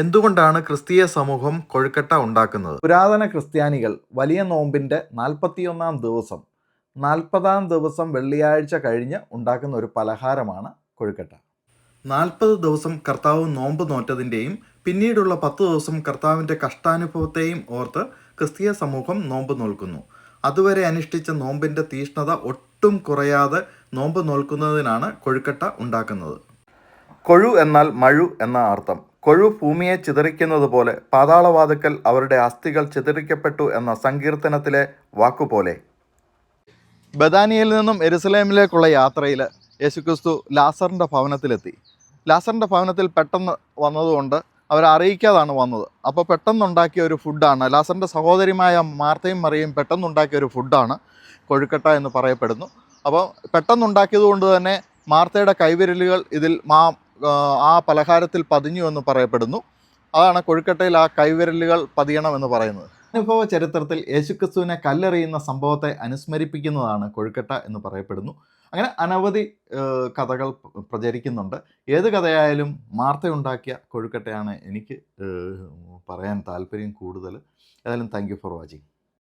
എന്തുകൊണ്ടാണ് ക്രിസ്തീയ സമൂഹം കൊഴുക്കട്ട ഉണ്ടാക്കുന്നത്? പുരാതന ക്രിസ്ത്യാനികൾ വലിയ നോമ്പിന്റെ നാൽപ്പത്തിയൊന്നാം ദിവസം നാൽപ്പതാം ദിവസം വെള്ളിയാഴ്ച കഴിഞ്ഞ് ഉണ്ടാക്കുന്ന ഒരു പലഹാരമാണ് കൊഴുക്കട്ട. നാൽപ്പത് ദിവസം കർത്താവ് നോമ്പ് നോറ്റതിന്റെയും പിന്നീടുള്ള പത്ത് ദിവസം കർത്താവിന്റെ കഷ്ടാനുഭവത്തെയും ഓർത്ത് ക്രിസ്തീയ സമൂഹം നോമ്പ് നോൽക്കുന്നു. അതുവരെ അനുഷ്ഠിച്ച നോമ്പിന്റെ തീഷ്ണത ഒട്ടും കുറയാതെ നോമ്പ് നോൽക്കുന്നതിനാണ് കൊഴുക്കട്ട ഉണ്ടാക്കുന്നത്. കൊഴു എന്നാൽ മഴു എന്ന അർത്ഥം. കൊഴു ഭൂമിയെ ചിതറിക്കുന്നത് പോലെ പാതാളവാതുക്കൽ അവരുടെ അസ്ഥികൾ ചിതറിക്കപ്പെട്ടു എന്ന സങ്കീർത്തനത്തിലെ വാക്കുപോലെ. ബദാനിയയിൽ നിന്നും എരുസലേമിലേക്കുള്ള യാത്രയിൽ യേശുക്രിസ്തു ലാസറിന്റെ ഭവനത്തിലെത്തി. ലാസറിന്റെ ഭവനത്തിൽ പെട്ടെന്ന് വന്നതുകൊണ്ട് അവരെ അറിയിക്കാതാണ് വന്നത്. അപ്പോൾ പെട്ടെന്നുണ്ടാക്കിയ ഒരു ഫുഡാണ്. ലാസറിന്റെ സഹോദരിമായ മാർത്തയും മറിയും പെട്ടെന്നുണ്ടാക്കിയ ഒരു ഫുഡാണ് കൊഴുക്കട്ട എന്ന് പറയപ്പെടുന്നു. അപ്പോൾ പെട്ടെന്നുണ്ടാക്കിയത് കൊണ്ട് തന്നെ മാർത്തയുടെ കൈവിരലുകൾ ഇതിൽ മാ ആ പലഹാരത്തിൽ പതിഞ്ഞു എന്ന് പറയപ്പെടുന്നു. അതാണ് കൊഴുക്കട്ടയിൽ ആ കൈവിരലുകൾ പതിയണം എന്ന് പറയുന്നത്. അനുഭവ ചരിത്രത്തിൽ യേശുക്രിസ്തുവിനെ കല്ലെറിയുന്ന സംഭവത്തെ അനുസ്മരിപ്പിക്കുന്നതാണ് കൊഴുക്കട്ട എന്ന് പറയപ്പെടുന്നു. അങ്ങനെ അനവധി കഥകൾ പ്രചരിക്കുന്നുണ്ട്. ഏത് കഥയായാലും മാർത്തയുണ്ടാക്കിയ കൊഴുക്കട്ടയാണ് എനിക്ക് പറയാൻ താല്പര്യം കൂടുതൽ. ഏതായാലും താങ്ക് ഫോർ വാച്ചിങ്.